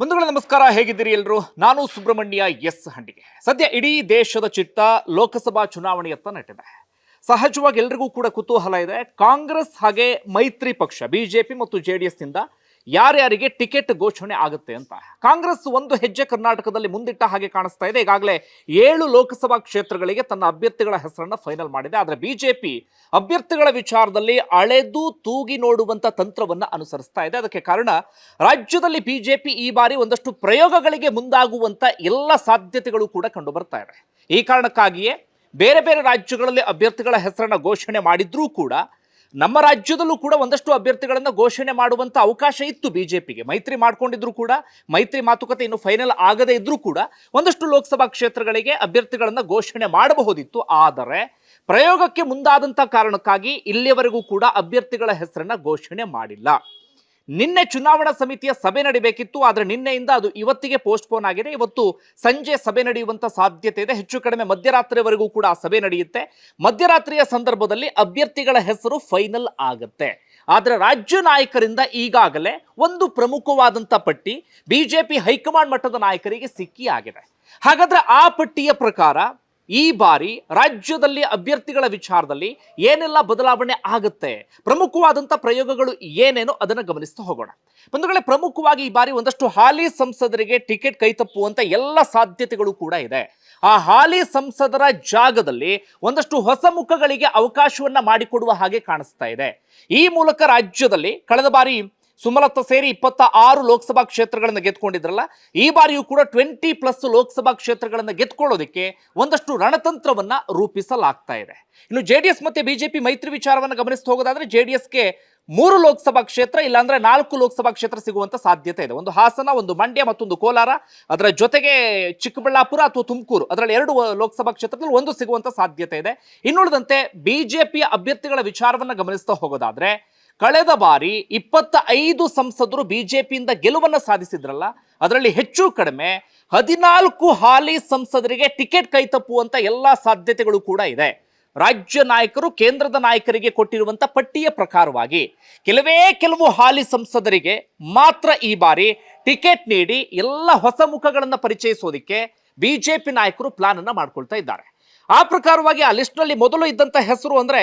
ಬಂಧುಗಳ ನಮಸ್ಕಾರ, ಹೇಗಿದ್ದೀರಿ ಎಲ್ಲರೂ ನಾನು ಸುಬ್ರಹ್ಮಣ್ಯ ಎಸ್ ಹಂಡಿಗೆ. ಸದ್ಯ ಇಡೀ ದೇಶದ ಚಿತ್ತ ಲೋಕಸಭಾ ಚುನಾವಣೆಯತ್ತ ನೆಟ್ಟಿದೆ. ಸಹಜವಾಗಿ ಎಲ್ರಿಗೂ ಕೂಡ ಕುತೂಹಲ ಇದೆ. ಕಾಂಗ್ರೆಸ್ ಹಾಗೆ ಮೈತ್ರಿ ಪಕ್ಷ, ಬಿಜೆಪಿ ಮತ್ತು ಜೆ ಡಿ ಎಸ್ನಿಂದ ಯಾರ್ಯಾರಿಗೆ ಟಿಕೆಟ್ ಘೋಷಣೆ ಆಗುತ್ತೆ ಅಂತ. ಕಾಂಗ್ರೆಸ್ ಒಂದು ಹೆಜ್ಜೆ ಕರ್ನಾಟಕದಲ್ಲಿ ಮುಂದಿಟ್ಟ ಹಾಗೆ ಕಾಣಿಸ್ತಾ ಇದೆ. ಈಗಾಗಲೇ ಏಳು ಲೋಕಸಭಾ ಕ್ಷೇತ್ರಗಳಿಗೆ ತನ್ನ ಅಭ್ಯರ್ಥಿಗಳ ಹೆಸರನ್ನ ಫೈನಲ್ ಮಾಡಿದೆ. ಆದರೆ ಬಿಜೆಪಿ ಅಭ್ಯರ್ಥಿಗಳ ವಿಚಾರದಲ್ಲಿ ಅಳೆದು ತೂಗಿ ನೋಡುವಂತ ತಂತ್ರವನ್ನ ಅನುಸರಿಸ್ತಾ ಇದೆ. ಅದಕ್ಕೆ ಕಾರಣ ರಾಜ್ಯದಲ್ಲಿ ಬಿಜೆಪಿ ಈ ಬಾರಿ ಒಂದಷ್ಟು ಪ್ರಯೋಗಗಳಿಗೆ ಮುಂದಾಗುವಂತ ಎಲ್ಲ ಸಾಧ್ಯತೆಗಳು ಕೂಡ ಕಂಡು ಬರ್ತಾ ಇದೆ. ಈ ಕಾರಣಕ್ಕಾಗಿಯೇ ಬೇರೆ ಬೇರೆ ರಾಜ್ಯಗಳಲ್ಲಿ ಅಭ್ಯರ್ಥಿಗಳ ಹೆಸರನ್ನ ಘೋಷಣೆ ಮಾಡಿದ್ರೂ ಕೂಡ ನಮ್ಮ ರಾಜ್ಯದಲ್ಲೂ ಕೂಡ ಒಂದಷ್ಟು ಅಭ್ಯರ್ಥಿಗಳನ್ನು ಘೋಷಣೆ ಮಾಡುವಂಥ ಅವಕಾಶ ಇತ್ತು ಬಿಜೆಪಿಗೆ. ಮೈತ್ರಿ ಮಾಡಿಕೊಂಡಿದ್ರು ಕೂಡ, ಮೈತ್ರಿ ಮಾತುಕತೆ ಇನ್ನು ಫೈನಲ್ ಆಗದೇ ಇದ್ರೂ ಕೂಡ ಒಂದಷ್ಟು ಲೋಕಸಭಾ ಕ್ಷೇತ್ರಗಳಿಗೆ ಅಭ್ಯರ್ಥಿಗಳನ್ನು ಘೋಷಣೆ ಮಾಡಬಹುದಿತ್ತು. ಆದರೆ ಪ್ರಯೋಗಕ್ಕೆ ಮುಂದಾದಂಥ ಕಾರಣಕ್ಕಾಗಿ ಇಲ್ಲಿಯವರೆಗೂ ಕೂಡ ಅಭ್ಯರ್ಥಿಗಳ ಹೆಸರನ್ನು ಘೋಷಣೆ ಮಾಡಿಲ್ಲ. ನಿನ್ನೆ ಚುನಾವಣಾ ಸಮಿತಿಯ ಸಭೆ ನಡಿಬೇಕಿತ್ತು, ಆದರೆ ನಿನ್ನೆಯಿಂದ ಅದು ಇವತ್ತಿಗೆ ಪೋಸ್ಟ್ಪೋನ್ ಆಗಿದೆ. ಇವತ್ತು ಸಂಜೆ ಸಭೆ ನಡೆಯುವಂತ ಸಾಧ್ಯತೆ ಇದೆ. ಹೆಚ್ಚು ಕಡಿಮೆ ಮಧ್ಯರಾತ್ರಿವರೆಗೂ ಕೂಡ ಆ ಸಭೆ ನಡೆಯುತ್ತೆ. ಮಧ್ಯರಾತ್ರಿಯ ಸಂದರ್ಭದಲ್ಲಿ ಅಭ್ಯರ್ಥಿಗಳ ಹೆಸರು ಫೈನಲ್ ಆಗುತ್ತೆ. ಆದರೆ ರಾಜ್ಯ ನಾಯಕರಿಂದ ಈಗಾಗಲೇ ಒಂದು ಪ್ರಮುಖವಾದಂಥ ಪಟ್ಟಿ ಬಿಜೆಪಿ ಹೈಕಮಾಂಡ್ ಮಟ್ಟದ ನಾಯಕರಿಗೆ ಸಿಕ್ಕಿ ಆಗಿದೆ ಹಾಗಾದ್ರೆ ಆ ಪಟ್ಟಿಯ ಪ್ರಕಾರ ಈ ಬಾರಿ ರಾಜ್ಯದಲ್ಲಿ ಅಭ್ಯರ್ಥಿಗಳ ವಿಚಾರದಲ್ಲಿ ಏನೆಲ್ಲ ಬದಲಾವಣೆ ಆಗುತ್ತೆ, ಪ್ರಮುಖವಾದಂಥ ಪ್ರಯೋಗಗಳು ಏನೇನೋ ಅದನ್ನು ಗಮನಿಸ್ತಾ ಹೋಗೋಣ. ಬಂಧುಗಳೇ, ಪ್ರಮುಖವಾಗಿ ಈ ಬಾರಿ ಒಂದಷ್ಟು ಹಾಲಿ ಸಂಸದರಿಗೆ ಟಿಕೆಟ್ ಕೈತಪ್ಪುವಂಥ ಎಲ್ಲ ಸಾಧ್ಯತೆಗಳು ಕೂಡ ಇದೆ. ಆ ಹಾಲಿ ಸಂಸದರ ಜಾಗದಲ್ಲಿ ಒಂದಷ್ಟು ಹೊಸ ಮುಖಗಳಿಗೆ ಅವಕಾಶವನ್ನ ಮಾಡಿಕೊಡುವ ಹಾಗೆ ಕಾಣಿಸ್ತಾ ಇದೆ. ಈ ಮೂಲಕ ರಾಜ್ಯದಲ್ಲಿ ಕಳೆದ ಬಾರಿ ಸುಮಲತಾ ಸೇರಿ ಇಪ್ಪತ್ತ ಆರು ಲೋಕಸಭಾ ಕ್ಷೇತ್ರಗಳನ್ನು ಗೆದ್ಕೊಂಡಿದ್ರಲ್ಲ, ಈ ಬಾರಿಯೂ ಕೂಡ ಟ್ವೆಂಟಿ ಪ್ಲಸ್ ಲೋಕಸಭಾ ಕ್ಷೇತ್ರಗಳನ್ನು ಗೆದ್ಕೊಳ್ಳೋದಕ್ಕೆ ಒಂದಷ್ಟು ರಣತಂತ್ರವನ್ನ ರೂಪಿಸಲಾಗ್ತಾ ಇದೆ. ಇನ್ನು ಜೆ ಡಿ ಎಸ್ ಮತ್ತೆ ಬಿಜೆಪಿ ಮೈತ್ರಿ ವಿಚಾರವನ್ನು ಗಮನಿಸ್ತಾ ಹೋಗೋದಾದ್ರೆ ಜೆ ಡಿ ಎಸ್ಗೆ ಮೂರು ಲೋಕಸಭಾ ಕ್ಷೇತ್ರ, ಇಲ್ಲಾಂದ್ರೆ ನಾಲ್ಕು ಲೋಕಸಭಾ ಕ್ಷೇತ್ರ ಸಿಗುವಂತ ಸಾಧ್ಯತೆ ಇದೆ. ಒಂದು ಹಾಸನ, ಒಂದು ಮಂಡ್ಯ ಮತ್ತೊಂದು ಕೋಲಾರ, ಅದರ ಜೊತೆಗೆ ಚಿಕ್ಕಬಳ್ಳಾಪುರ ಅಥವಾ ತುಮಕೂರು, ಅದರಲ್ಲಿ ಎರಡು ಲೋಕಸಭಾ ಕ್ಷೇತ್ರದಲ್ಲಿ ಒಂದು ಸಿಗುವಂತ ಸಾಧ್ಯತೆ ಇದೆ. ಇನ್ನುಳಿದಂತೆ ಬಿಜೆಪಿಯ ಅಭ್ಯರ್ಥಿಗಳ ವಿಚಾರವನ್ನ ಗಮನಿಸ್ತಾ ಹೋಗೋದಾದ್ರೆ ಕಳೆದ ಬಾರಿ ಇಪ್ಪತ್ತ ಐದು ಸಂಸದರು ಬಿಜೆಪಿಯಿಂದ ಗೆಲುವನ್ನ ಸಾಧಿಸಿದ್ರಲ್ಲ, ಅದರಲ್ಲಿ ಹೆಚ್ಚು ಕಡಿಮೆ ಹದಿನಾಲ್ಕು ಹಾಲಿ ಸಂಸದರಿಗೆ ಟಿಕೆಟ್ ಕೈತಪ್ಪುವಂತ ಎಲ್ಲ ಸಾಧ್ಯತೆಗಳು ಕೂಡ ಇದೆ. ರಾಜ್ಯ ನಾಯಕರು ಕೇಂದ್ರದ ನಾಯಕರಿಗೆ ಕೊಟ್ಟಿರುವಂತ ಪಟ್ಟಿಯ ಪ್ರಕಾರವಾಗಿ ಕೆಲವೇ ಕೆಲವು ಹಾಲಿ ಸಂಸದರಿಗೆ ಮಾತ್ರ ಈ ಬಾರಿ ಟಿಕೆಟ್ ನೀಡಿ ಎಲ್ಲ ಹೊಸ ಮುಖಗಳನ್ನು ಪರಿಚಯಿಸೋದಕ್ಕೆ ಬಿಜೆಪಿ ನಾಯಕರು ಪ್ಲಾನ್ ಅನ್ನ ಮಾಡ್ಕೊಳ್ತಾ ಇದ್ದಾರೆ. ಆ ಪ್ರಕಾರವಾಗಿ ಆ ಲಿಸ್ಟ್ನಲ್ಲಿ ಮೊದಲು ಇದ್ದಂತ ಹೆಸರು ಅಂದ್ರೆ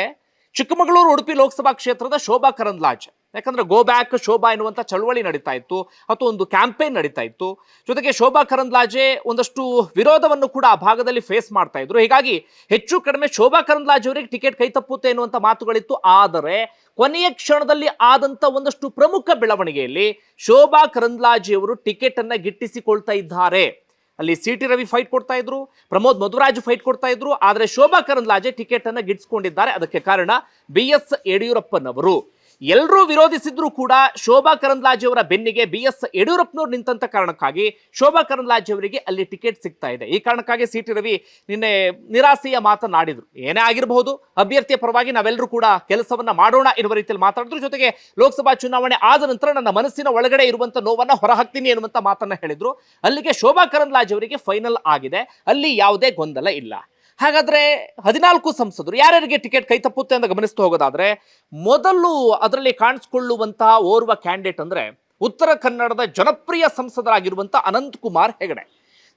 ಚಿಕ್ಕಮಗಳೂರು, ಉಡುಪಿ ಲೋಕಸಭಾ ಕ್ಷೇತ್ರದ ಶೋಭಾ ಕರಂದ್ಲಾಜೆ. ಯಾಕಂದ್ರೆ ಗೋ ಬ್ಯಾಕ್ ಶೋಭಾ ಎನ್ನುವಂಥ ಚಳವಳಿ ನಡೀತಾ ಇತ್ತು ಅಥವಾ ಒಂದು ಕ್ಯಾಂಪೇನ್ ನಡೀತಾ ಇತ್ತು. ಜೊತೆಗೆ ಶೋಭಾ ಕರಂದ್ಲಾಜೆ ಒಂದಷ್ಟು ವಿರೋಧವನ್ನು ಕೂಡ ಆ ಭಾಗದಲ್ಲಿ ಫೇಸ್ ಮಾಡ್ತಾ ಇದ್ರು. ಹೀಗಾಗಿ ಹೆಚ್ಚು ಕಡಿಮೆ ಶೋಭಾ ಕರಂದ್ಲಾಜೆ ಅವರಿಗೆ ಟಿಕೆಟ್ ಕೈ ತಪ್ಪುತ್ತೆ ಎನ್ನುವಂಥ ಮಾತುಗಳಿತ್ತು. ಆದರೆ ಕೊನೆಯ ಕ್ಷಣದಲ್ಲಿ ಆದಂತ ಒಂದಷ್ಟು ಪ್ರಮುಖ ಬೆಳವಣಿಗೆಯಲ್ಲಿ ಶೋಭಾ ಕರಂದ್ಲಾಜೆಯವರು ಟಿಕೆಟ್ ಅನ್ನ ಗಿಟ್ಟಿಸಿಕೊಳ್ತಾ ಇದ್ದಾರೆ. ಅಲ್ಲಿ ಸಿ ಟಿ ರವಿ ಫೈಟ್ ಕೊಡ್ತಾ ಇದ್ರು, ಪ್ರಮೋದ್ ಮಧುರಾಜ್ ಫೈಟ್ ಕೊಡ್ತಾ ಇದ್ರು, ಆದರೆ ಶೋಭಾ ಕರಂದ್ಲಾಜೆ ಟಿಕೆಟ್ ಅನ್ನ ಗಿಟ್ಸ್ಕೊಂಡಿದ್ದಾರೆ ಅದಕ್ಕೆ ಕಾರಣ ಬಿ ಎಸ್ ಯಡಿಯೂರಪ್ಪನವರು. ಎಲ್ಲರೂ ವಿರೋಧಿಸಿದ್ರು ಕೂಡ ಶೋಭಾ ಕರಂದ್ಲಾಜೆ ಅವರ ಬೆನ್ನಿಗೆ ಬಿ ಎಸ್ ಯಡಿಯೂರಪ್ಪನವ್ರು ನಿಂತ ಕಾರಣಕ್ಕಾಗಿ ಶೋಭಾ ಕರಂದ್ಲಾಜೆ ಅವರಿಗೆ ಅಲ್ಲಿ ಟಿಕೆಟ್ ಸಿಗ್ತಾ ಇದೆ. ಈ ಕಾರಣಕ್ಕಾಗಿ ಸಿ ಟಿ ರವಿ ನಿನ್ನೆ ನಿರಾಸೆಯ ಮಾತನಾಡಿದ್ರು ಏನೇ ಆಗಿರಬಹುದು, ಅಭ್ಯರ್ಥಿಯ ಪರವಾಗಿ ನಾವೆಲ್ಲರೂ ಕೂಡ ಕೆಲಸವನ್ನ ಮಾಡೋಣ ಎನ್ನುವ ರೀತಿಯಲ್ಲಿ ಮಾತಾಡಿದ್ರು. ಜೊತೆಗೆ ಲೋಕಸಭಾ ಚುನಾವಣೆ ಆದ ನಂತರ ನನ್ನ ಮನಸ್ಸಿನ ಒಳಗಡೆ ಇರುವಂತ ನೋವನ್ನ ಹೊರಹಾಕ್ತೀನಿ ಎನ್ನುವಂತ ಮಾತನ್ನ ಹೇಳಿದ್ರು. ಅಲ್ಲಿಗೆ ಶೋಭಾ ಕರಂದ್ಲಾಜೆ ಅವರಿಗೆ ಫೈನಲ್ ಆಗಿದೆ. ಅಲ್ಲಿ ಯಾವುದೇ ಗೊಂದಲ ಇಲ್ಲ. ಹಾಗಾದ್ರೆ ಹದಿನಾಲ್ಕು ಸಂಸದರು ಯಾರ್ಯಾರಿಗೆ ಟಿಕೆಟ್ ಕೈ ತಪ್ಪುತ್ತೆ ಅಂತ ಗಮನಿಸ್ತಾ ಹೋಗೋದಾದ್ರೆ ಮೊದಲು ಅದರಲ್ಲಿ ಕಾಣಿಸ್ಕೊಳ್ಳುವಂತಹ ಓರ್ವ ಕ್ಯಾಂಡಿಡೇಟ್ ಅಂದ್ರೆ ಉತ್ತರ ಕನ್ನಡದ ಜನಪ್ರಿಯ ಸಂಸದರಾಗಿರುವಂತ ಅನಂತ್ ಕುಮಾರ್ ಹೆಗಡೆ.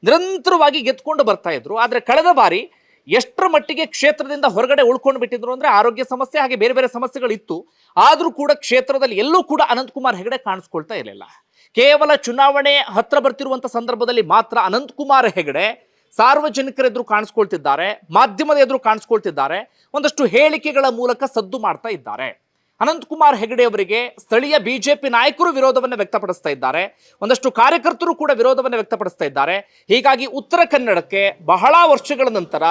ನಿರಂತರವಾಗಿ ಗೆದ್ಕೊಂಡು ಬರ್ತಾ ಇದ್ರು. ಆದ್ರೆ ಕಳೆದ ಬಾರಿ ಎಷ್ಟರ ಮಟ್ಟಿಗೆ ಕ್ಷೇತ್ರದಿಂದ ಹೊರಗಡೆ ಉಳ್ಕೊಂಡು ಬಿಟ್ಟಿದ್ರು ಅಂದ್ರೆ ಆರೋಗ್ಯ ಸಮಸ್ಯೆ ಹಾಗೆ ಬೇರೆ ಬೇರೆ ಸಮಸ್ಯೆಗಳಿತ್ತು. ಆದ್ರೂ ಕೂಡ ಕ್ಷೇತ್ರದಲ್ಲಿ ಎಲ್ಲೂ ಕೂಡ ಅನಂತ್ ಕುಮಾರ್ ಹೆಗಡೆ ಕಾಣಿಸ್ಕೊಳ್ತಾ ಇರಲಿಲ್ಲ. ಕೇವಲ ಚುನಾವಣೆ ಹತ್ರ ಬರ್ತಿರುವಂತ ಸಂದರ್ಭದಲ್ಲಿ ಮಾತ್ರ ಅನಂತ್ ಕುಮಾರ್ ಹೆಗಡೆ ಸಾರ್ವಜನಿಕರ ಎದುರು ಕಾಣಿಸ್ಕೊಳ್ತಿದ್ದಾರೆ, ಮಾಧ್ಯಮದ ಎದುರು ಕಾಣಿಸ್ಕೊಳ್ತಿದ್ದಾರೆ, ಒಂದಷ್ಟು ಹೇಳಿಕೆಗಳ ಮೂಲಕ ಸದ್ದು ಮಾಡ್ತಾ ಇದ್ದಾರೆ. ಅನಂತಕುಮಾರ್ ಹೆಗಡೆ ಅವರಿಗೆ ಸ್ಥಳೀಯ ಬಿಜೆಪಿ ನಾಯಕರು ವಿರೋಧವನ್ನು ವ್ಯಕ್ತಪಡಿಸ್ತಾ ಇದ್ದಾರೆ, ಒಂದಷ್ಟು ಕಾರ್ಯಕರ್ತರು ಕೂಡ ವಿರೋಧವನ್ನು ವ್ಯಕ್ತಪಡಿಸ್ತಾ ಇದ್ದಾರೆ. ಹೀಗಾಗಿ ಉತ್ತರ ಕನ್ನಡಕ್ಕೆ ಬಹಳ ವರ್ಷಗಳ ನಂತರ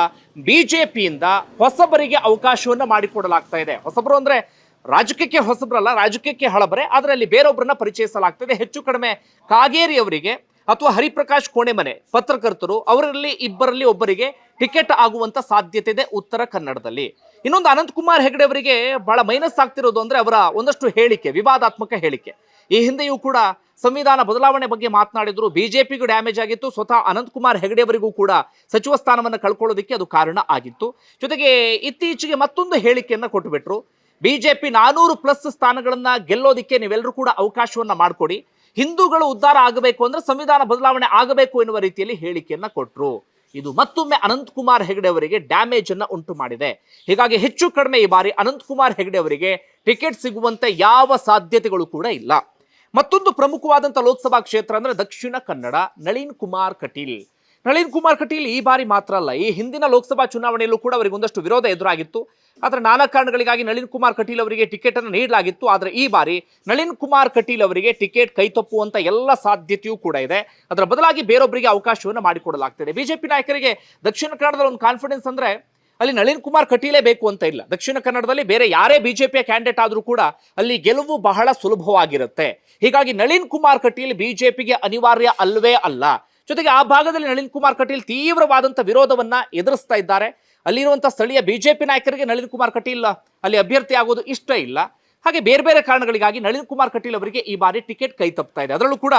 ಬಿಜೆಪಿಯಿಂದ ಹೊಸಬರಿಗೆ ಅವಕಾಶವನ್ನು ಮಾಡಿಕೊಡಲಾಗ್ತಾ ಇದೆ. ಹೊಸಬರು ಅಂದ್ರೆ ರಾಜಕೀಯಕ್ಕೆ ಹೊಸಬರಲ್ಲ, ರಾಜಕೀಯಕ್ಕೆ ಹಳಬರೆ ಅದರಲ್ಲಿ ಬೇರೊಬ್ಬರನ್ನ ಪರಿಚಯಿಸಲಾಗ್ತದೆ. ಹೆಚ್ಚು ಕಡಿಮೆ ಕಾಗೇರಿ ಅವರಿಗೆ ಅಥವಾ ಹರಿಪ್ರಕಾಶ್ ಕೋಣೆಮನೆ ಪತ್ರಕರ್ತರು, ಅವರಲ್ಲಿ ಇಬ್ಬರಲ್ಲಿ ಒಬ್ಬರಿಗೆ ಟಿಕೆಟ್ ಆಗುವಂತ ಸಾಧ್ಯತೆ ಇದೆ ಉತ್ತರ ಕನ್ನಡದಲ್ಲಿ. ಇನ್ನೊಂದು ಅನಂತಕುಮಾರ್ ಹೆಗಡೆ ಅವರಿಗೆ ಬಹಳ ಮೈನಸ್ ಆಗ್ತಿರೋದು ಅಂದ್ರೆ ಅವರ ಒಂದಷ್ಟು ಹೇಳಿಕೆ, ವಿವಾದಾತ್ಮಕ ಹೇಳಿಕೆ. ಈ ಹಿಂದೆಯೂ ಕೂಡ ಸಂವಿಧಾನ ಬದಲಾವಣೆ ಬಗ್ಗೆ ಮಾತನಾಡಿದ್ರು, ಬಿಜೆಪಿಗೂ ಡ್ಯಾಮೇಜ್ ಆಗಿತ್ತು, ಸ್ವತಃ ಅನಂತಕುಮಾರ್ ಹೆಗಡೆ ಅವರಿಗೂ ಕೂಡ ಸಚಿವ ಸ್ಥಾನವನ್ನು ಕಳ್ಕೊಳ್ಳೋದಕ್ಕೆ ಅದು ಕಾರಣ ಆಗಿತ್ತು. ಜೊತೆಗೆ ಇತ್ತೀಚೆಗೆ ಮತ್ತೊಂದು ಹೇಳಿಕೆಯನ್ನ ಕೊಟ್ಟುಬಿಟ್ರು ಬಿಜೆಪಿ ನಾನೂರು ಪ್ಲಸ್ ಸ್ಥಾನಗಳನ್ನ ಗೆಲ್ಲೋದಿಕ್ಕೆ ನೀವೆಲ್ಲರೂ ಕೂಡ ಅವಕಾಶವನ್ನ ಮಾಡಿಕೊಡಿ ಹಿಂದೂಗಳು ಉದ್ಧಾರ ಆಗಬೇಕು ಅಂದ್ರೆ ಸಂವಿಧಾನ ಬದಲಾವಣೆ ಆಗಬೇಕು ಎನ್ನುವ ರೀತಿಯಲ್ಲಿ ಹೇಳಿಕೆಯನ್ನ ಕೊಟ್ಟರು ಇದು ಮತ್ತೊಮ್ಮೆ ಅನಂತ್ ಕುಮಾರ್ ಹೆಗಡೆ ಅವರಿಗೆ ಡ್ಯಾಮೇಜ್ ಅನ್ನ ಉಂಟು ಮಾಡಿದೆ. ಹೀಗಾಗಿ ಹೆಚ್ಚು ಕಡಿಮೆ ಈ ಬಾರಿ ಅನಂತ್ ಕುಮಾರ್ ಹೆಗಡೆ ಅವರಿಗೆ ಟಿಕೆಟ್ ಸಿಗುವಂತೆ ಯಾವ ಸಾಧ್ಯತೆಗಳು ಕೂಡ ಇಲ್ಲ. ಮತ್ತೊಂದು ಪ್ರಮುಖವಾದಂತಹ ಲೋಕಸಭಾ ಕ್ಷೇತ್ರ ಅಂದ್ರೆ ದಕ್ಷಿಣ ಕನ್ನಡ, ನಳಿನ್ ಕುಮಾರ್ ಕಟೀಲ್. ನಳಿನ್ ಕುಮಾರ್ ಕಟೀಲ್ ಈ ಬಾರಿ ಮಾತ್ರ ಅಲ್ಲ, ಈ ಹಿಂದಿನ ಲೋಕಸಭಾ ಚುನಾವಣೆಯಲ್ಲೂ ಕೂಡ ಅವರಿಗೆ ಒಂದಷ್ಟು ವಿರೋಧ ಎದುರಾಗಿತ್ತು. ಆದರೆ ನಾನಾ ಕಾರಣಗಳಿಗಾಗಿ ನಳಿನ್ ಕುಮಾರ್ ಕಟೀಲ್ ಅವರಿಗೆ ಟಿಕೆಟ್ ಅನ್ನು ನೀಡಲಾಗಿತ್ತು. ಆದರೆ ಈ ಬಾರಿ ನಳಿನ್ ಕುಮಾರ್ ಕಟೀಲ್ ಅವರಿಗೆ ಟಿಕೆಟ್ ಕೈತಪ್ಪುವಂತ ಎಲ್ಲ ಸಾಧ್ಯತೆಯೂ ಕೂಡ ಇದೆ. ಅದರ ಬದಲಾಗಿ ಬೇರೊಬ್ಬರಿಗೆ ಅವಕಾಶವನ್ನು ಮಾಡಿಕೊಡಲಾಗ್ತದೆ. ಬಿಜೆಪಿ ನಾಯಕರಿಗೆ ದಕ್ಷಿಣ ಕನ್ನಡದ ಒಂದು ಕಾನ್ಫಿಡೆನ್ಸ್ ಅಂದ್ರೆ ಅಲ್ಲಿ ನಳಿನ್ ಕುಮಾರ್ ಕಟೀಲೇ ಬೇಕು ಅಂತ ಇಲ್ಲ. ದಕ್ಷಿಣ ಕನ್ನಡದಲ್ಲಿ ಬೇರೆ ಯಾರೇ ಬಿಜೆಪಿಯ ಕ್ಯಾಂಡಿಡೇಟ್ ಆದರೂ ಕೂಡ ಅಲ್ಲಿ ಗೆಲುವು ಬಹಳ ಸುಲಭವಾಗಿರುತ್ತೆ. ಹೀಗಾಗಿ ನಳಿನ್ ಕುಮಾರ್ ಕಟೀಲ್ ಬಿಜೆಪಿಗೆ ಅನಿವಾರ್ಯ ಅಲ್ವೇ ಅಲ್ಲ. ಜೊತೆಗೆ ಆ ಭಾಗದಲ್ಲಿ ನಳಿನ್ ಕುಮಾರ್ ಕಟೀಲ್ ತೀವ್ರವಾದಂಥ ವಿರೋಧವನ್ನ ಎದುರಿಸ್ತಾ ಇದ್ದಾರೆ. ಅಲ್ಲಿರುವಂಥ ಸ್ಥಳೀಯ ಬಿಜೆಪಿ ನಾಯಕರಿಗೆ ನಳಿನ್ ಕುಮಾರ್ ಕಟೀಲ್ ಅಲ್ಲಿ ಅಭ್ಯರ್ಥಿ ಆಗೋದು ಇಷ್ಟ ಇಲ್ಲ. ಹಾಗೆ ಬೇರೆ ಬೇರೆ ಕಾರಣಗಳಿಗಾಗಿ ನಳಿನ್ ಕುಮಾರ್ ಕಟೀಲ್ ಅವರಿಗೆ ಈ ಬಾರಿ ಟಿಕೆಟ್ ಕೈ ತಪ್ಪುತ್ತಾ ಇದೆ. ಅದರಲ್ಲೂ ಕೂಡ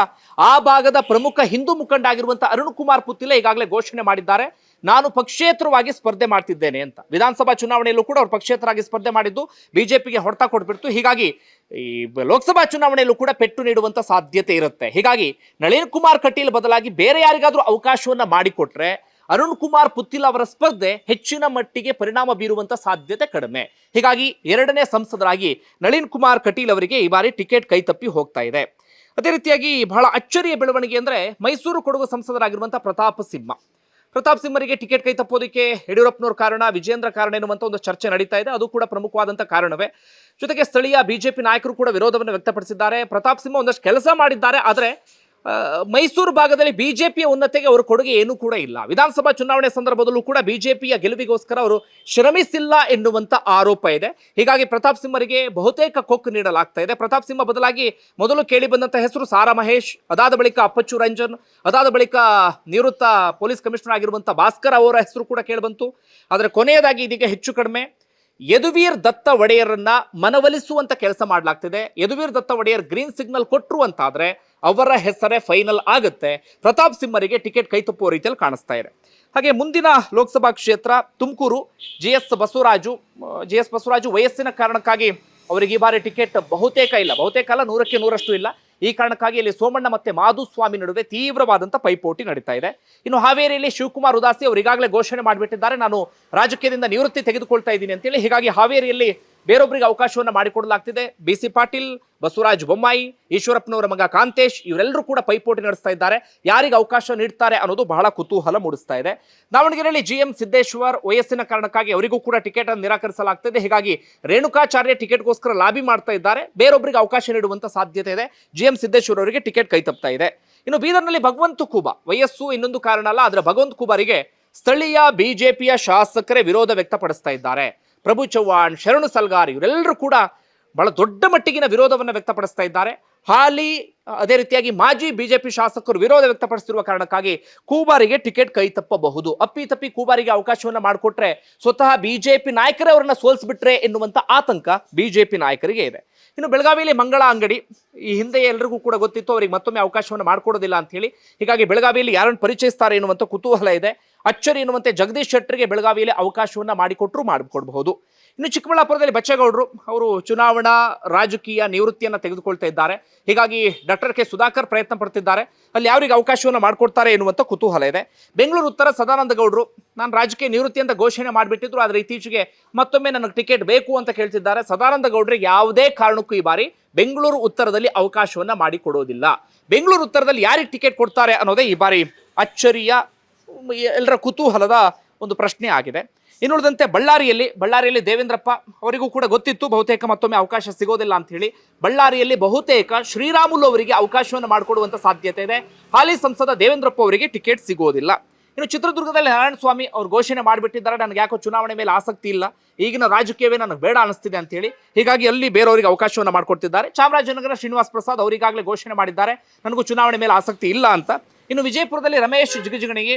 ಆ ಭಾಗದ ಪ್ರಮುಖ ಹಿಂದೂ ಮುಖಂಡ ಆಗಿರುವಂತಹ ಅರುಣ್ ಕುಮಾರ್ ಪುತ್ತಿಲ ಈಗಾಗಲೇ ಘೋಷಣೆ ಮಾಡಿದ್ದಾರೆ. ನಾನು ಪಕ್ಷೇತರವಾಗಿ ಸ್ಪರ್ಧೆ ಮಾಡ್ತಿದ್ದೇನೆ ಅಂತ. ವಿಧಾನಸಭಾ ಚುನಾವಣೆಯಲ್ಲೂ ಕೂಡ ಅವರು ಪಕ್ಷೇತರಾಗಿ ಸ್ಪರ್ಧೆ ಮಾಡಿದ್ದು ಬಿಜೆಪಿಗೆ ಹೊಡೆತ ಕೊಟ್ಬಿಡ್ತು. ಹೀಗಾಗಿ ಈ ಲೋಕಸಭಾ ಚುನಾವಣೆಯಲ್ಲೂ ಕೂಡ ಪೆಟ್ಟು ನೀಡುವಂತ ಸಾಧ್ಯತೆ ಇರುತ್ತೆ. ಹೀಗಾಗಿ ನಳಿನ್ ಕುಮಾರ್ ಕಟೀಲ್ ಬದಲಾಗಿ ಬೇರೆ ಯಾರಿಗಾದ್ರೂ ಅವಕಾಶವನ್ನ ಮಾಡಿಕೊಟ್ರೆ ಅರುಣ್ ಕುಮಾರ್ ಪುತ್ತಿಲ್ ಅವರ ಸ್ಪರ್ಧೆ ಹೆಚ್ಚಿನ ಮಟ್ಟಿಗೆ ಪರಿಣಾಮ ಬೀರುವಂತ ಸಾಧ್ಯತೆ ಕಡಿಮೆ. ಹೀಗಾಗಿ ಎರಡನೇ ಸಂಸದರಾಗಿ ನಳಿನ್ ಕುಮಾರ್ ಕಟೀಲ್ ಅವರಿಗೆ ಈ ಬಾರಿ ಟಿಕೆಟ್ ಕೈತಪ್ಪಿ ಹೋಗ್ತಾ ಇದೆ. ಅದೇ ರೀತಿಯಾಗಿ ಬಹಳ ಅಚ್ಚರಿಯ ಬೆಳವಣಿಗೆ ಅಂದ್ರೆ ಮೈಸೂರು ಕೊಡಗು ಸಂಸದರಾಗಿರುವಂತಹ ಪ್ರತಾಪ್ ಸಿಂಹ. ಪ್ರತಾಪ್ ಸಿಂಹರಿಗೆ ಟಿಕೆಟ್ ಕೈ ತಪ್ಪೋದಕ್ಕೆ ಯಡಿಯೂರಪ್ಪನವ್ರ ಕಾರಣ ವಿಜೇಂದ್ರ ಕಾರಣ ಎನ್ನುವಂಥ ಒಂದು ಚರ್ಚೆ ನಡೀತಾ ಇದೆ. ಅದು ಕೂಡ ಪ್ರಮುಖವಾದಂಥ ಕಾರಣವೇ. ಜೊತೆಗೆ ಸ್ಥಳೀಯ ಬಿಜೆಪಿ ನಾಯಕರು ಕೂಡ ವಿರೋಧವನ್ನು ವ್ಯಕ್ತಪಡಿಸಿದ್ದಾರೆ. ಪ್ರತಾಪ್ ಸಿಂಹ ಒಂದಷ್ಟು ಕೆಲಸ ಮಾಡಿದ್ದಾರೆ, ಆದರೆ ಮೈಸೂರು ಭಾಗದಲ್ಲಿ ಬಿಜೆಪಿಯ ಉನ್ನತಿಗೆ ಅವರ ಕೊಡುಗೆ ಏನೂ ಕೂಡ ಇಲ್ಲ. ವಿಧಾನಸಭಾ ಚುನಾವಣೆ ಸಂದರ್ಭದಲ್ಲೂ ಕೂಡ ಬಿಜೆಪಿಯ ಗೆಲುವಿಗೋಸ್ಕರ ಅವರು ಶ್ರಮಿಸಿಲ್ಲ ಎನ್ನುವಂಥ ಆರೋಪ ಇದೆ. ಹೀಗಾಗಿ ಪ್ರತಾಪ್ ಸಿಂಹರಿಗೆ ಬಹುತೇಕ ಕೊಕ್ಕು ನೀಡಲಾಗ್ತಾ ಇದೆ. ಪ್ರತಾಪ್ ಸಿಂಹ ಬದಲಾಗಿ ಮೊದಲು ಕೇಳಿ ಬಂದಂಥ ಹೆಸರು ಸಾರಾ ಮಹೇಶ್, ಅದಾದ ಬಳಿಕ ಅಪ್ಪಚ್ಚು ರಂಜನ್, ಅದಾದ ಬಳಿಕ ನಿವೃತ್ತ ಪೊಲೀಸ್ ಕಮಿಷನರ್ ಆಗಿರುವಂಥ ಭಾಸ್ಕರ್ ಅವರ ಹೆಸರು ಕೂಡ ಕೇಳಿಬಂತು ಆದರೆ ಕೊನೆಯದಾಗಿ ಇದೀಗ ಹೆಚ್ಚು ಕಡಿಮೆ. ಯದುವೀರ್ ದತ್ತ ಒಡೆಯರನ್ನ ಮನವೊಲಿಸುವಂತ ಕೆಲಸ ಮಾಡಲಾಗ್ತಿದೆ. ಯದುವೀರ್ ದತ್ತ ಒಡೆಯರ್ ಗ್ರೀನ್ ಸಿಗ್ನಲ್ ಕೊಟ್ಟರು ಅಂತಾದ್ರೆ ಅವರ ಹೆಸರೇ ಫೈನಲ್ ಆಗುತ್ತೆ. ಪ್ರತಾಪ್ ಸಿಂಹರಿಗೆ ಟಿಕೆಟ್ ಕೈತಪ್ಪುವ ರೀತಿಯಲ್ಲಿ ಕಾಣಿಸ್ತಾ ಇದೆ. ಹಾಗೆ ಮುಂದಿನ ಲೋಕಸಭಾ ಕ್ಷೇತ್ರ Tumakuru G S Basavaraju G S Basavaraju ವಯಸ್ಸಿನ ಕಾರಣಕ್ಕಾಗಿ ಅವರಿಗೆ ಈ ಬಾರಿ ಟಿಕೆಟ್ ಬಹುತೇಕ ಇಲ್ಲ. ಬಹುತೇಕ ಅಲ್ಲ, ನೂರಕ್ಕೆ ನೂರಷ್ಟು ಇಲ್ಲ. ಈ ಕಾರಣಕ್ಕಾಗಿ ಇಲ್ಲಿ ಸೋಮಣ್ಣ ಮತ್ತೆ ಮಾಧುಸ್ವಾಮಿ ನಡುವೆ ತೀವ್ರವಾದಂಥ ಪೈಪೋಟಿ ನಡೀತಾ ಇದೆ. ಇನ್ನು ಹಾವೇರಿಯಲ್ಲಿ ಶಿವಕುಮಾರ್ ಉದಾಸಿ ಅವರು ಈಗಾಗಲೇ ಘೋಷಣೆ ಮಾಡಿಬಿಟ್ಟಿದ್ದಾರೆ. ನಾನು ರಾಜಕೀಯದಿಂದ ನಿವೃತ್ತಿ ತೆಗೆದುಕೊಳ್ತಾ ಇದ್ದೀನಿ ಅಂತೇಳಿ ಹೀಗಾಗಿ ಹಾವೇರಿಯಲ್ಲಿ ಬೇರೊಬ್ಬರಿಗೆ ಅವಕಾಶವನ್ನು ಮಾಡಿಕೊಡಲಾಗ್ತಿದೆ. ಬಿ ಸಿ ಪಾಟೀಲ್, ಬಸವರಾಜ ಬೊಮ್ಮಾಯಿ, ಈಶ್ವರಪ್ಪನವರ ಮಗ ಕಾಂತೇಶ್ ಇವರೆಲ್ಲರೂ ಕೂಡ ಪೈಪೋಟಿ ನಡೆಸ್ತಾ ಇದ್ದಾರೆ. ಯಾರಿಗೆ ಅವಕಾಶ ನೀಡ್ತಾರೆ ಅನ್ನೋದು ಬಹಳ ಕುತೂಹಲ ಮೂಡಿಸ್ತಾ ಇದೆ. ದಾವಣಗೆರೆಯಲ್ಲಿ ಜಿ ಎಂ ಸಿದ್ದೇಶ್ವರ್ ವಯಸ್ಸಿನ ಕಾರಣಕ್ಕಾಗಿ ಅವರಿಗೂ ಕೂಡ ಟಿಕೆಟ್ ಅನ್ನು ನಿರಾಕರಿಸಲಾಗ್ತಿದೆ. ಹೀಗಾಗಿ ರೇಣುಕಾಚಾರ್ಯ ಟಿಕೆಟ್ಗೋಸ್ಕರ ಲಾಬಿ ಮಾಡ್ತಾ ಇದ್ದಾರೆ. ಬೇರೊಬ್ಬರಿಗೆ ಅವಕಾಶ ನೀಡುವಂತ ಸಾಧ್ಯತೆ ಇದೆ. ಜಿ ಎಂ ಸಿದ್ದೇಶ್ವರ್ ಅವರಿಗೆ ಟಿಕೆಟ್ ಕೈ ತಪ್ತಾ ಇದೆ. ಇನ್ನು ಬೀದರ್ನಲ್ಲಿ ಭಗವಂತ ಖೂಬಾ, ವಯಸ್ಸು ಇನ್ನೊಂದು ಕಾರಣ ಅಲ್ಲ, ಆದರೆ ಭಗವಂತ ಖೂಬಾರಿಗೆ ಸ್ಥಳೀಯ ಬಿಜೆಪಿಯ ಶಾಸಕರೇ ವಿರೋಧ ವ್ಯಕ್ತಪಡಿಸ್ತಾ ಇದ್ದಾರೆ. ಪ್ರಭು ಚವ್ಹಾಣ್ ಶರಣು ಸಲ್ಗಾರ್ ಇವರೆಲ್ಲರೂ ಕೂಡ ಬಹಳ ದೊಡ್ಡ ಮಟ್ಟಿಗಿನ ವಿರೋಧವನ್ನು ವ್ಯಕ್ತಪಡಿಸ್ತಾ ಇದ್ದಾರೆ. ಹಾಲಿ ಅದೇ ರೀತಿಯಾಗಿ ಮಾಜಿ ಬಿಜೆಪಿ ಶಾಸಕರು ವಿರೋಧ ವ್ಯಕ್ತಪಡಿಸುತ್ತಿರುವ ಕಾರಣಕ್ಕಾಗಿ ಕೂಬಾರಿಗೆ ಟಿಕೆಟ್ ಕೈ ತಪ್ಪಬಹುದು. ಅಪ್ಪಿ ತಪ್ಪಿ ಕೂಬಾರಿಗೆ ಅವಕಾಶವನ್ನು ಮಾಡಿಕೊಟ್ರೆ ಸ್ವತಃ ಬಿಜೆಪಿ ನಾಯಕರೇ ಅವರನ್ನ ಸೋಲಿಸ್ಬಿಟ್ರೆ ಎನ್ನುವಂತ ಆತಂಕ ಬಿಜೆಪಿ ನಾಯಕರಿಗೆ ಇದೆ. ಇನ್ನು ಬೆಳಗಾವಿಯಲ್ಲಿ ಮಂಗಳ ಅಂಗಡಿ, ಈ ಹಿಂದೆ ಎಲ್ರಿಗೂ ಕೂಡ ಗೊತ್ತಿತ್ತು, ಅವರಿಗೆ ಮತ್ತೊಮ್ಮೆ ಅವಕಾಶವನ್ನು ಮಾಡಿಕೊಡೋದಿಲ್ಲ ಅಂತ ಹೇಳಿ. ಹೀಗಾಗಿ ಬೆಳಗಾವಿಯಲ್ಲಿ ಯಾರನ್ನು ಪರಿಚಯಿಸ್ತಾರೆ ಎನ್ನುವಂಥ ಕುತೂಹಲ ಇದೆ. ಅಚ್ಚರಿ ಎನ್ನುವಂತೆ ಜಗದೀಶ್ ಶೆಟ್ಟರ್ಗೆ ಬೆಳಗಾವಿಯಲ್ಲಿ ಅವಕಾಶವನ್ನು ಮಾಡಿಕೊಟ್ರು ಮಾಡಿಕೊಡ್ಬಹುದು. ಇನ್ನು ಚಿಕ್ಕಬಳ್ಳಾಪುರದಲ್ಲಿ ಬಚ್ಚೇಗೌಡರು ಅವರು ಚುನಾವಣಾ ರಾಜಕೀಯ ನಿವೃತ್ತಿಯನ್ನು ತೆಗೆದುಕೊಳ್ತಾ ಇದ್ದಾರೆ. ಹೀಗಾಗಿ ಡಾಕ್ಟರ್ ಕೆ ಸುಧಾಕರ್ ಪ್ರಯತ್ನ ಪಡ್ತಿದ್ದಾರೆ. ಅಲ್ಲಿ ಯಾರಿಗೆ ಅವಕಾಶವನ್ನು ಮಾಡಿಕೊಡ್ತಾರೆ ಎನ್ನುವಂಥ ಕುತೂಹಲ ಇದೆ. ಬೆಂಗಳೂರು ಉತ್ತರ ಸದಾನಂದ ಗೌಡರು, ನಾನು ರಾಜಕೀಯ ನಿವೃತ್ತಿ ಅಂತ ಘೋಷಣೆ ಮಾಡಿಬಿಟ್ಟಿದ್ರು, ಆದರೆ ಇತ್ತೀಚೆಗೆ ಮತ್ತೊಮ್ಮೆ ನನಗೆ ಟಿಕೆಟ್ ಬೇಕು ಅಂತ ಕೇಳ್ತಿದ್ದಾರೆ. ಸದಾನಂದ ಗೌಡರಿಗೆ ಯಾವುದೇ ಕಾರಣಕ್ಕೂ ಈ ಬಾರಿ ಬೆಂಗಳೂರು ಉತ್ತರದಲ್ಲಿ ಅವಕಾಶವನ್ನು ಮಾಡಿಕೊಡೋದಿಲ್ಲ. ಬೆಂಗಳೂರು ಉತ್ತರದಲ್ಲಿ ಯಾರಿಗೆ ಟಿಕೆಟ್ ಕೊಡ್ತಾರೆ ಅನ್ನೋದೇ ಈ ಬಾರಿ ಅಚ್ಚರಿಯ ಎಲ್ಲರ ಕುತೂಹಲದ ಒಂದು ಪ್ರಶ್ನೆ ಆಗಿದೆ. ಇನ್ನುಳಿದಂತೆ ಬಳ್ಳಾರಿಯಲ್ಲಿ ಬಳ್ಳಾರಿಯಲ್ಲಿ ದೇವೇಂದ್ರಪ್ಪ ಅವರಿಗೂ ಕೂಡ ಗೊತ್ತಿತ್ತು, ಬಹುತೇಕ ಮತ್ತೊಮ್ಮೆ ಅವಕಾಶ ಸಿಗೋದಿಲ್ಲ ಅಂತ ಹೇಳಿ. ಬಳ್ಳಾರಿಯಲ್ಲಿ ಬಹುತೇಕ ಶ್ರೀರಾಮುಲು ಅವರಿಗೆ ಅವಕಾಶವನ್ನು ಮಾಡಿಕೊಡುವಂತ ಸಾಧ್ಯತೆ ಇದೆ. ಹಾಲಿ ಸಂಸದ ದೇವೇಂದ್ರಪ್ಪ ಅವರಿಗೆ ಟಿಕೆಟ್ ಸಿಗೋದಿಲ್ಲ. ಇನ್ನು ಚಿತ್ರದುರ್ಗದಲ್ಲಿ ನಾರಾಯಣ ಸ್ವಾಮಿ ಅವರು ಘೋಷಣೆ ಮಾಡಿಬಿಟ್ಟಿದ್ದಾರೆ. ನನಗೆ ಯಾಕೋ ಚುನಾವಣೆ ಮೇಲೆ ಆಸಕ್ತಿ ಇಲ್ಲ. ಈಗಿನ ರಾಜಕೀಯವೇ ನನಗೆ ಬೇಡ ಅನಿಸ್ತಿದೆ ಅಂತ ಹೇಳಿ. ಹೀಗಾಗಿ ಅಲ್ಲಿ ಬೇರೆಯವರಿಗೆ ಅವಕಾಶವನ್ನು ಮಾಡಿಕೊಡ್ತಿದ್ದಾರೆ. ಚಾಮರಾಜನಗರ ಶ್ರೀನಿವಾಸ್ ಪ್ರಸಾದ್ ಅವರಿಗಾಗಲೇ ಘೋಷಣೆ ಮಾಡಿದ್ದಾರೆ. ನನಗೂ ಚುನಾವಣೆ ಮೇಲೆ ಆಸಕ್ತಿ ಇಲ್ಲ ಅಂತ. ಇನ್ನು ವಿಜಯಪುರದಲ್ಲಿ ರಮೇಶ್ ಜಿಗಜಿಗಣಿಗೆ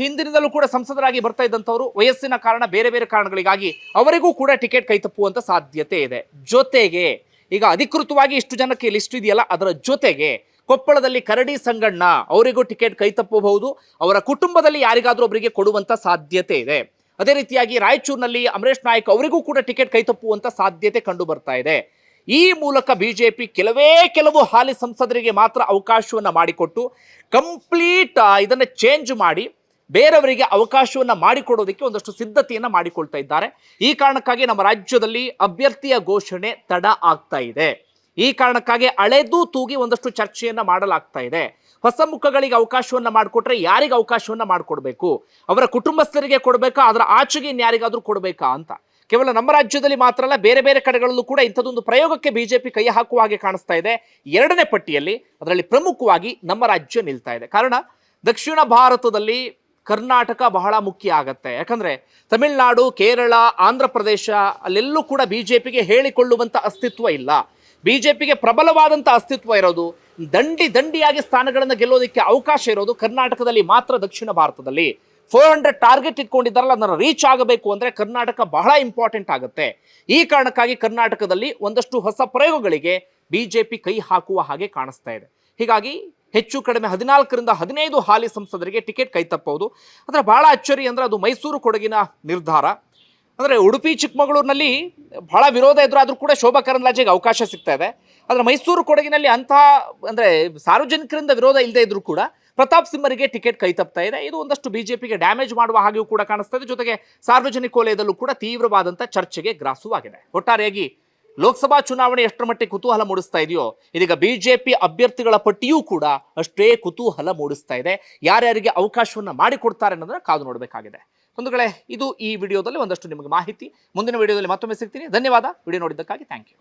ಹಿಂದಿನಿಂದಲೂ ಕೂಡ ಸಂಸದರಾಗಿ ಬರ್ತಾ ಇದ್ದಂಥವರು, ವಯಸ್ಸಿನ ಕಾರಣ ಬೇರೆ ಬೇರೆ ಕಾರಣಗಳಿಗಾಗಿ ಅವರಿಗೂ ಕೂಡ ಟಿಕೆಟ್ ಕೈ ತಪ್ಪುವಂತ ಸಾಧ್ಯತೆ ಇದೆ. ಜೊತೆಗೆ ಈಗ ಅಧಿಕೃತವಾಗಿ ಇಷ್ಟು ಜನಕ್ಕೆ ಲಿಸ್ಟ್ ಇದೆಯಲ್ಲ, ಅದರ ಜೊತೆಗೆ ಕೊಪ್ಪಳದಲ್ಲಿ ಕರಡಿ ಸಂಗಣ್ಣ, ಅವರಿಗೂ ಟಿಕೆಟ್ ಕೈ ತಪ್ಪಬಹುದು, ಅವರ ಕುಟುಂಬದಲ್ಲಿ ಯಾರಿಗಾದರೂ ಒಬ್ಬರಿಗೆ ಕೊಡುವಂತ ಸಾಧ್ಯತೆ ಇದೆ. ಅದೇ ರೀತಿಯಾಗಿ ರಾಯಚೂರಿನಲ್ಲಿ ಅಮರೇಶ್ ನಾಯಕ್ ಅವರಿಗೂ ಕೂಡ ಟಿಕೆಟ್ ಕೈ ತಪ್ಪುವಂತ ಸಾಧ್ಯತೆ ಕಂಡು ಬರ್ತಾ ಇದೆ. ಈ ಮೂಲಕ ಬಿಜೆಪಿ ಕೆಲವೇ ಕೆಲವು ಹಾಲಿ ಸಂಸದರಿಗೆ ಮಾತ್ರ ಅವಕಾಶವನ್ನ ಮಾಡಿಕೊಟ್ಟು ಕಂಪ್ಲೀಟ್ ಇದನ್ನು ಚೇಂಜ್ ಮಾಡಿ ಬೇರೆಯವರಿಗೆ ಅವಕಾಶವನ್ನ ಮಾಡಿಕೊಡೋದಕ್ಕೆ ಒಂದಷ್ಟು ಸಿದ್ಧತೆಯನ್ನು ಮಾಡಿಕೊಳ್ತಾ ಇದ್ದಾರೆ. ಈ ಕಾರಣಕ್ಕಾಗಿ ನಮ್ಮ ರಾಜ್ಯದಲ್ಲಿ ಅಭ್ಯರ್ಥಿಯ ಘೋಷಣೆ ತಡ ಆಗ್ತಾ ಇದೆ. ಈ ಕಾರಣಕ್ಕಾಗಿ ಅಳೆದು ತೂಗಿ ಒಂದಷ್ಟು ಚರ್ಚೆಯನ್ನ ಮಾಡಲಾಗ್ತಾ ಇದೆ. ಹೊಸ ಮುಖಗಳಿಗೆ ಅವಕಾಶವನ್ನ ಮಾಡಿಕೊಟ್ರೆ ಯಾರಿಗೆ ಅವಕಾಶವನ್ನ ಮಾಡಿಕೊಡ್ಬೇಕು? ಅವರ ಕುಟುಂಬಸ್ಥರಿಗೆ ಕೊಡಬೇಕಾ? ಅದರ ಆಚೆಗೆ ಇನ್ಯಾರಿಗಾದ್ರೂ ಕೊಡಬೇಕಾ ಅಂತ. ಕೇವಲ ನಮ್ಮ ರಾಜ್ಯದಲ್ಲಿ ಮಾತ್ರ ಅಲ್ಲ, ಬೇರೆ ಬೇರೆ ಕಡೆಗಳಲ್ಲೂ ಕೂಡ ಇಂಥದ್ದೊಂದು ಪ್ರಯೋಗಕ್ಕೆ ಬಿಜೆಪಿ ಕೈ ಹಾಕುವ ಹಾಗೆ ಕಾಣಿಸ್ತಾ ಇದೆ. ಎರಡನೇ ಪಟ್ಟಿಯಲ್ಲಿ ಅದರಲ್ಲಿ ಪ್ರಮುಖವಾಗಿ ನಮ್ಮ ರಾಜ್ಯ ನಿಲ್ತಾ ಇದೆ. ಕಾರಣ, ದಕ್ಷಿಣ ಭಾರತದಲ್ಲಿ ಕರ್ನಾಟಕ ಬಹಳ ಮುಖ್ಯ ಆಗತ್ತೆ. ಯಾಕಂದ್ರೆ, ತಮಿಳುನಾಡು, ಕೇರಳ, ಆಂಧ್ರ ಪ್ರದೇಶ ಅಲ್ಲೆಲ್ಲೂ ಕೂಡ ಬಿಜೆಪಿಗೆ ಹೇಳಿಕೊಳ್ಳುವಂತ ಅಸ್ತಿತ್ವ ಇಲ್ಲ. ಬಿಜೆಪಿಗೆ ಪ್ರಬಲವಾದಂಥ ಅಸ್ತಿತ್ವ ಇರೋದು, ದಂಡಿ ದಂಡಿಯಾಗಿ ಸ್ಥಾನಗಳನ್ನು ಗೆಲ್ಲೋದಕ್ಕೆ ಅವಕಾಶ ಇರೋದು ಕರ್ನಾಟಕದಲ್ಲಿ ಮಾತ್ರ ದಕ್ಷಿಣ ಭಾರತದಲ್ಲಿ. ಫೋರ್ ಹಂಡ್ರೆಡ್ ಟಾರ್ಗೆಟ್ ಇಟ್ಕೊಂಡಿದ್ದಾರಲ್ಲ, ಅದನ್ನು ರೀಚ್ ಆಗಬೇಕು ಅಂದರೆ ಕರ್ನಾಟಕ ಬಹಳ ಇಂಪಾರ್ಟೆಂಟ್ ಆಗುತ್ತೆ. ಈ ಕಾರಣಕ್ಕಾಗಿ ಕರ್ನಾಟಕದಲ್ಲಿ ಒಂದಷ್ಟು ಹೊಸ ಪ್ರಯೋಗಗಳಿಗೆ ಬಿ ಜೆ ಪಿ ಕೈ ಹಾಕುವ ಹಾಗೆ ಕಾಣಿಸ್ತಾ ಇದೆ. ಹೀಗಾಗಿ ಹೆಚ್ಚು ಕಡಿಮೆ ಹದಿನಾಲ್ಕರಿಂದ ಹದಿನೈದು ಹಾಲಿ ಸಂಸದರಿಗೆ ಟಿಕೆಟ್ ಕೈ ತಪ್ಪುವುದು ಆದರೆ ಬಹಳ ಅಚ್ಚರಿ ಅಂದರೆ ಅದು ಮೈಸೂರು ಕೊಡಗಿನ ನಿರ್ಧಾರ. ಅಂದರೆ ಉಡುಪಿ, ಚಿಕ್ಕಮಗಳೂರಿನಲ್ಲಿ ಬಹಳ ವಿರೋಧ ಎದುರಾದರೂ ಕೂಡ ಶೋಭಾ ಕರಂದ್ಲಾಜೆಗೆ ಅವಕಾಶ ಸಿಗ್ತಾ ಇದೆ. ಆದರೆ ಮೈಸೂರು ಕೊಡಗಿನಲ್ಲಿ ಅಂತಹ, ಅಂದರೆ ಸಾರ್ವಜನಿಕರಿಂದ ವಿರೋಧ ಇಲ್ಲದೆ ಇದ್ದರೂ ಕೂಡ ಪ್ರತಾಪ್ ಸಿಂಹರಿಗೆ ಟಿಕೆಟ್ ಕೈ ತಪ್ತಾ ಇದೆ. ಇದು ಒಂದಷ್ಟು ಬಿಜೆಪಿಗೆ ಡ್ಯಾಮೇಜ್ ಮಾಡುವ ಹಾಗೆಯೂ ಕೂಡ ಕಾಣಿಸ್ತಾ ಇದೆ ಜೊತೆಗೆ ಸಾರ್ವಜನಿಕ ವಲಯದಲ್ಲೂ ಕೂಡ ತೀವ್ರವಾದಂಥ ಚರ್ಚೆಗೆ ಗ್ರಾಸವಾಗಿದೆ. ಒಟ್ಟಾರೆಯಾಗಿ ಲೋಕಸಭಾ ಚುನಾವಣೆ ಎಷ್ಟರ ಮಟ್ಟಿಗೆ ಕುತೂಹಲ ಮೂಡಿಸ್ತಾ ಇದೆಯೋ, ಇದೀಗ ಬಿಜೆಪಿ ಅಭ್ಯರ್ಥಿಗಳ ಪಟ್ಟಿಯೂ ಕೂಡ ಅಷ್ಟೇ ಕುತೂಹಲ ಮೂಡಿಸ್ತಾ ಇದೆ. ಯಾರ್ಯಾರಿಗೆ ಅವಕಾಶವನ್ನು ಮಾಡಿಕೊಡ್ತಾರೆ ಅನ್ನೋದನ್ನ ಕಾದು ನೋಡಬೇಕಾಗಿದೆ. ಒಂದುಗಳೇ ಇದು ಈ ವಿಡಿಯೋದಲ್ಲಿ ಒಂದಷ್ಟು ನಿಮಗೆ ಮಾಹಿತಿ. ಮುಂದಿನ ವಿಡಿಯೋದಲ್ಲಿ ಮತ್ತೊಮ್ಮೆ ಸಿಗ್ತೀನಿ. ಧನ್ಯವಾದ. ವಿಡಿಯೋ ನೋಡಿದ್ದಕ್ಕಾಗಿ ಥ್ಯಾಂಕ್ ಯು.